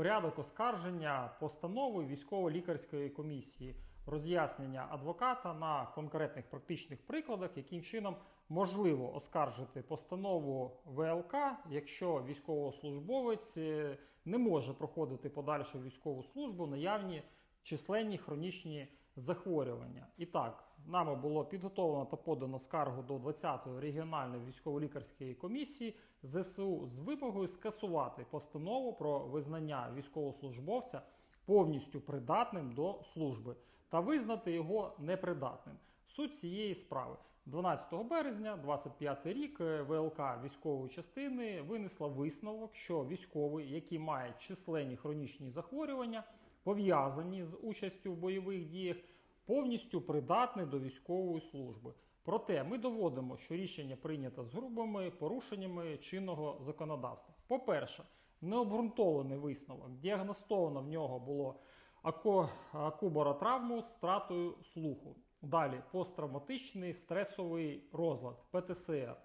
порядок оскарження постанови військово-лікарської комісії, роз'яснення адвоката на конкретних практичних прикладах, яким чином можливо оскаржити постанову ВЛК, якщо військовослужбовець е, не може проходити подальшу військову службу, наявні численні хронічні захворювання. І так, нами було підготовлено та подано скаргу до 20-ї регіональної військово-лікарської комісії ЗСУ з вимогою скасувати постанову про визнання військовослужбовця повністю придатним до служби та визнати його непридатним. Суть цієї справи 12 березня, 25 рік, е, ВЛК військової частини винесла висновок, що військовий, який має численні хронічні захворювання, пов'язані з участю в бойових діях, повністю придатний до військової служби. Проте ми доводимо, що рішення прийнято з грубими порушеннями чинного законодавства. По-перше, необґрунтований висновок. Діагностовано в нього було акубаротравму з стратою слуху. Далі посттравматичний стресовий розлад ПТСР,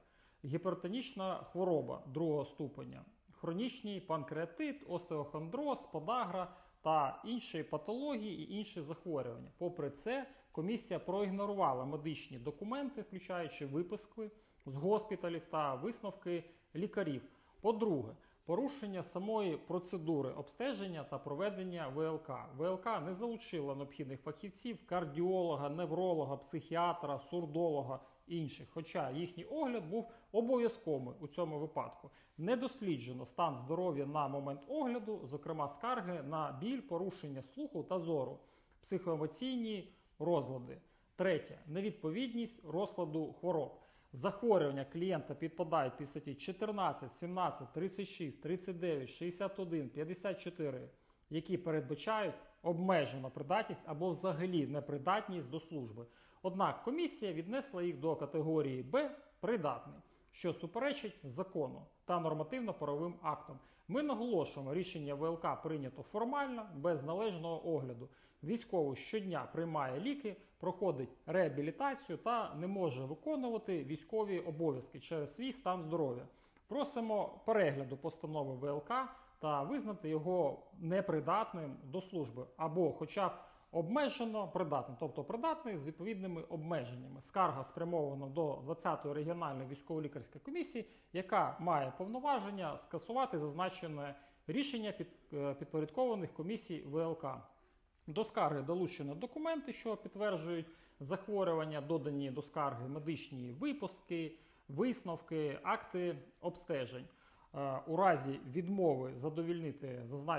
гіпертонічна хвороба другого ступеня, хронічний панкреатит, остеохондроз, подагра та інші патології і інші захворювання. Попри це, комісія проігнорувала медичні документи, включаючи виписки з госпіталів та висновки лікарів. По-друге, порушення самої процедури обстеження та проведення ВЛК. ВЛК не залучила необхідних фахівців, кардіолога, невролога, психіатра, сурдолога інших. Хоча їхній огляд був обов'язковим у цьому випадку. Не досліджено стан здоров'я на момент огляду, зокрема скарги на біль, порушення слуху та зору, психоемоційні розлади. Третє невідповідність розкладу хвороб. Захворювання клієнта підпадають під статті 14, 17, 36, 39, 61, 54, які передбачають обмежену придатність або взагалі непридатність до служби. Однак комісія віднесла їх до категорії Б придатний, що суперечить закону та нормативно-правовим актам. Ми наголошуємо, рішення ВЛК прийнято формально, без належного огляду. Військовий щодня приймає ліки, проходить реабілітацію та не може виконувати військові обов'язки через свій стан здоров'я. Просимо перегляду постанови ВЛК та визнати його непридатним до служби або, хоча б обмежено придатним, тобто придатний з відповідними обмеженнями. Скарга спрямована до 20-ї регіональної військово-лікарської комісії, яка має повноваження скасувати зазначене рішення е, підпорядкованих комісій ВЛК. До скарги долучено документи, що підтверджують захворювання, додані до скарги медичні випуски, висновки, акти обстежень. Е, У разі відмови задовільнити зазначені